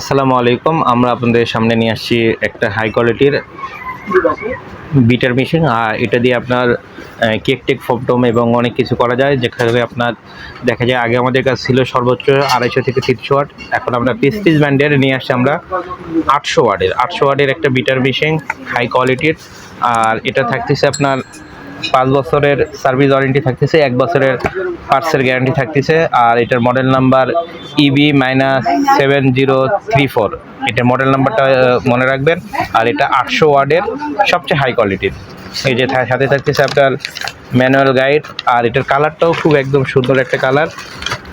আসসালামু আলাইকুম। আমরা আপনাদের সামনে নিয়ে আসছি একটা হাই কোয়ালিটির বিটার মেশিন আর এটা দিয়ে আপনার কেক টেক ফোপটম এবং অনেক কিছু করা যায়। যেখানে আপনার দেখা যায় আগে আমাদের কাছে ছিল সর্বোচ্চ আড়াইশো থেকে তিনশো ওয়াট। এখন আমরা পিস পিস ব্যান্ডের নিয়ে আসছি আমরা আটশো ওয়াটের। আটশো ওয়াটের একটা বিটার মেশিন হাই কোয়ালিটির আর এটা থাকতেছে আপনার পাঁচ বছরের সার্ভিস ওয়ারেন্টি থাকতেছে, এক বছরের পার্টসের গ্যারান্টি থাকতেছে, আর এটার model number EB minus seven zero three four এটার মডেল নাম্বারটা মনে রাখবেন, আর এটা আটশো ওয়ার্ডের সবচেয়ে হাই কোয়ালিটির এই যে সাথে থাকতেছে আপনার ম্যানুয়াল গাইড আর এটার কালারটাও খুব একদম সুন্দর একটা কালার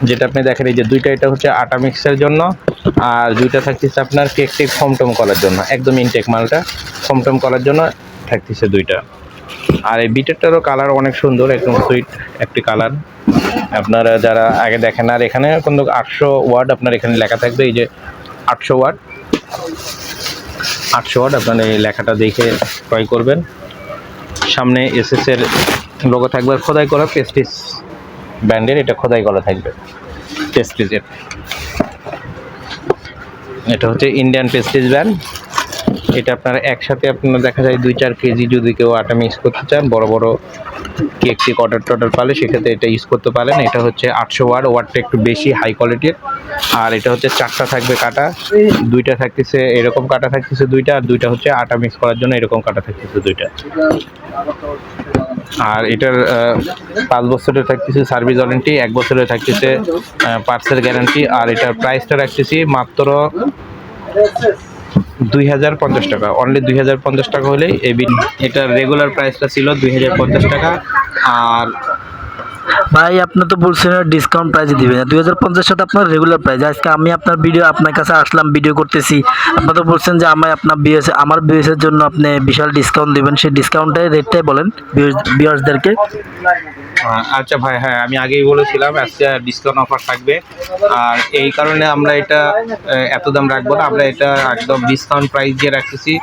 যেটা আপনি দেখেন, এই যে দুইটা, এটা হচ্ছে আটা মিক্সের জন্য, আর দুইটা থাকতেছে আপনার কেক টেক ফমটম করার জন্য। একদম ইনটেক মালটা ফমটম করার জন্য থাকতেছে দুইটা। আর এই বিটেরটারও কালার অনেক সুন্দর, একদম সুইট একটি কালার আপনারা যারা আগে দেখেন, আর এখানে কিন্তু আটশো ওয়ার্ড আপনার এখানে লেখা থাকবে, এই যে আটশো ওয়ার্ড আটশো ওয়ার্ড আপনার এই লেখাটা দেখে ক্রয় করবেন। সামনে এসএস এর লোগো থাকবে খোদাই করা পেস্টিস ব্র্যান্ডের এটা খোদাই করা থাকবে পেস্টিজের এটা হচ্ছে ইন্ডিয়ান পেস্টিজ ব্র্যান্ড এটা আপনার একসাথে আপনার দেখা যায় দুই চার কেজি যদি কেউ আটা মিক্স করতে চান, বড় বড় কেক টেক অর্ডার টর্ডার পালে সেক্ষেত্রে এটা ইউজ করতে পারেন। এটা হচ্ছে আটশো ওয়াট ওয়ারটা একটু বেশি হাই কোয়ালিটির আর এটা হচ্ছে চারটা থাকবে কাটা, দুইটা থাকতেছে এরকম কাটা থাকতেছে দুইটা, আর দুইটা হচ্ছে আটা মিক্স করার জন্য এরকম কাটা থাকতেছে দুইটা। আর এটার পাঁচ বছরের থাকতেছে সার্ভিস ওয়ারেন্টি এক বছরের থাকতেছে পার্সেল গ্যারান্টি আর এটার প্রাইসটা রাখতেছি মাত্র দুই হাজার পঞ্চাশ টাকা। অনলি দুই হাজার পঞ্চাশ টাকা হলেই এই বিল রেগুলার প্রাইসটা ছিল দুই হাজার পঞ্চাশ টাকা। আর ভাই, আপনি তো বলছেন ডিসকাউন্ট প্রাইসে দিবেন। দুই হাজার পঞ্চাশ সাথে আপনার রেগুলার প্রাইস আজকে আমি আপনার ভিডিও আপনার কাছে আসলাম ভিডিও করতেছি। আপনি তো বলছেন যে আমি আপনার বিএস আমার বিএসের জন্য আপনি বিশাল ডিসকাউন্ট দিবেন। সেই ডিসকাউন্টের রেটটাই বলেন বিয়ার্সদেরকে আচ্ছা ভাই হ্যাঁ আমি আগেই বলেছিলাম, আজকে ডিসকাউন্ট অফার থাকবে। আর এই কারণে আমরা এটা এত দাম রাখব না। আমরা এটা একদম ডিসকাউন্ট প্রাইস দিয়ে রাখতেছি।